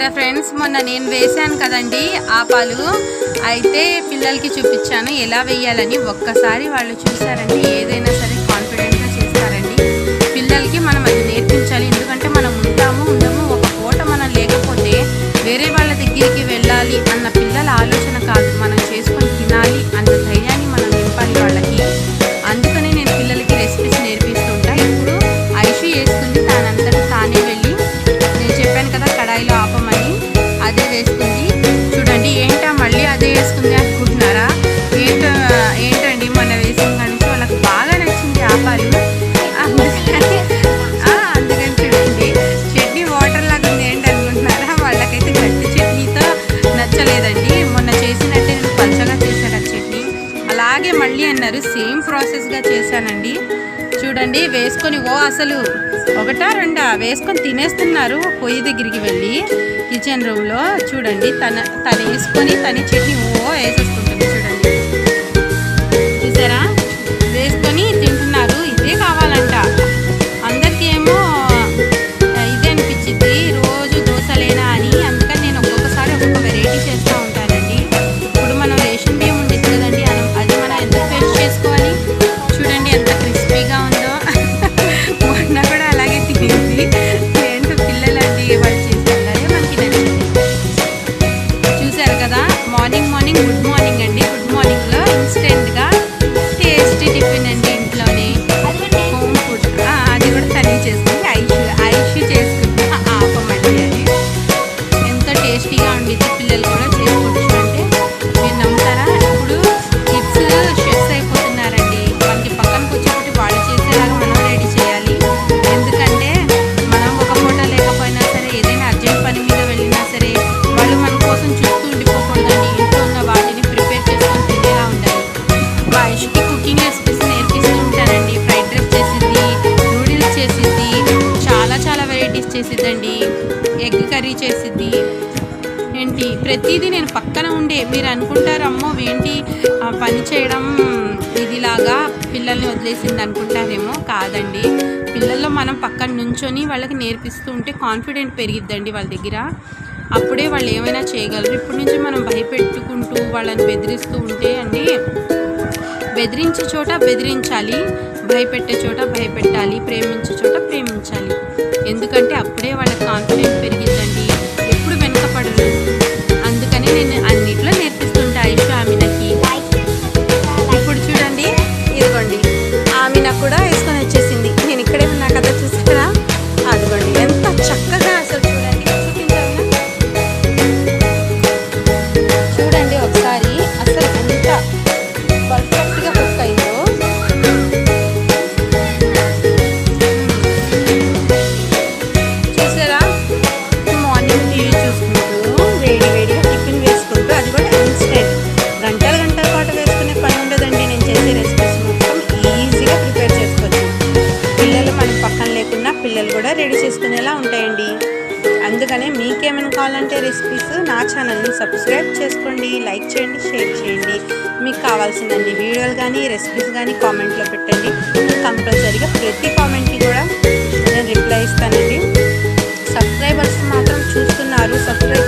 చూసారా ఫ్రెండ్స్? మొన్న నేను వేశాను కదండి ఆపాలు అయితే పిల్లలకి చూపించాను ఎలా వేయాలని. ఒక్కసారి వాళ్ళు చూసారండి ఏదైనా వేస్తుంది అనుకుంటున్నారా? ఏంట ఏంటండి మొన్న వేసిన కానీ వాళ్ళకి బాగా నచ్చింది ఆపాలు అందుకని అందుకని చూడండి. చట్నీ వాటర్ లాగా ఉంది ఏంటి అనుకుంటున్నారా? వాళ్ళకైతే గట్టి చట్నీతో నచ్చలేదండి. మొన్న చేసినట్టే నేను పచ్చగా చేశాను ఆ చట్నీ. అలాగే మళ్ళీ అన్నారు సేమ్ ప్రాసెస్గా చేశానండి. చూడండి వేసుకొని ఓ అసలు ఒకటా రెండా? వేసుకొని తినేస్తున్నారు. పొయ్యి దగ్గరికి వెళ్ళి కిచెన్ రూమ్లో చూడండి తన తను వేసుకొని తన చట్నీ ఓ వేసేసుకుంటుంది చేసిద్దండి. ఎగ్ కర్రీ చేసిద్ది. ఏంటి? ప్రతిదీ నేను పక్కన ఉండే. మీరు అనుకుంటారు అమ్మో ఏంటి? ఆ, పని చేయడం ఇదిలాగా పిల్లల్ని వదిలేసింది అనుకుంటారేమో? కాదండి. పిల్లల్లో మనం పక్కన నుంచొని వాళ్ళకి నేర్పిస్తూ ఉంటే కాన్ఫిడెంట్ పెరిగిద్దండి వాళ్ళ దగ్గర. అప్పుడే వాళ్ళు ఏమైనా చేయగలరు. ఇప్పటి నుంచి మనం భయపెట్టుకుంటూ వాళ్ళని బెదిరిస్తూ ఉంటే అండి బెదిరించే చోట బెదిరించాలి భయపెట్టే చోట భయపెట్టాలి ప్రేమించే చోట ప్రేమించాలి. ఎందుకంటే అప్పుడే వాళ్ళ కాన్ఫిడెంట్ పెరిగి గిన్నెలు కూడా రెడీ చేసుకునేలా ఉంటాయండి. అందుకనే మీకేమైనా కావాలంటే రెసిపీస్ నా ఛానల్ని సబ్స్క్రైబ్ చేసుకోండి లైక్ చేయండి షేర్ చేయండి. మీకు కావాల్సినండి వీడియోలు కానీ రెసిపీస్ కానీ కామెంట్లో పెట్టండి. కంపల్సరీగా ప్రతి కామెంట్కి కూడా నేను రిప్లై ఇస్తానండి. సబ్స్క్రైబర్స్ మాత్రం చూస్తున్నారు. సబ్స్క్రైబ్